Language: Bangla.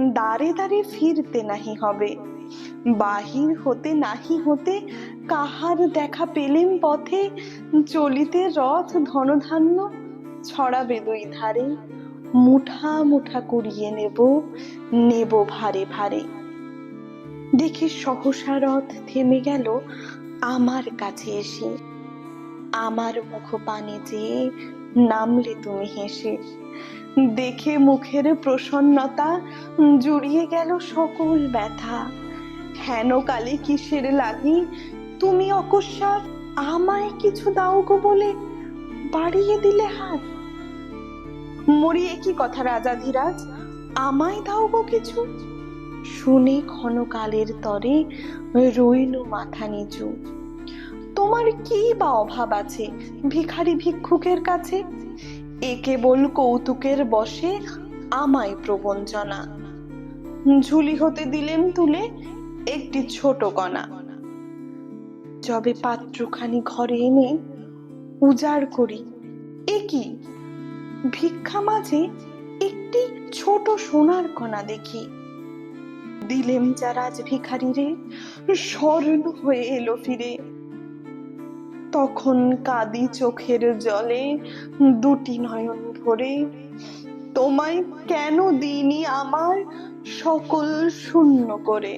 দাঁড়ে দাঁড়ে ফিরতে নাহি হবে। বাহির হতে নাহি হতে কাহার দেখা পেলেম পথে, চলিতে রথ ধনধান্য ছড়াবে দুই ধারে। মুঠা মুঠা কুড়িয়ে নেব নেব ভারে ভারে। দেখি সহসা রথ থেমে গেল আমার কাছে এসে। আমার মুখ পানে চেয়ে নামলে তুমি হেসে। দেখে মুখের প্রসন্নতা জুড়িয়ে গেল সকল ব্যথা। হেন কালে কিসের লাগি? তুমি অকস্মাৎ আমায় কিছু দাও গো বলে বাড়িয়ে দিলে হাত? মরিয়ে কি কথা রাজাধিরাজ আমায় দাও গো কিছু? শুনে ক্ষণকালের তরে রইল মাথা নিচু। তোমার কি বা অভাব আছে ভিখারি ভিক্ষুকের কাছে? এ কেবল কৌতুকের বসে আমায় প্রবঞ্চনা ঝুলি হতে দিলেন তুলে একটি ছোট কণা। যবে পাত্রখানি ঘরে এনে উজাড় করি, এ কি? ভিক্ষা মাঝে একটি ছোট সোনার কণা দেখি। দিলেম যা রাজ ভিখারি রে স্মরণ হয়ে এলো ফিরে। তখন কাঁদি চোখের জলে দুটি নয়ন ভরে। তোমায় কেন দিইনি আমার সকল শূন্য করে?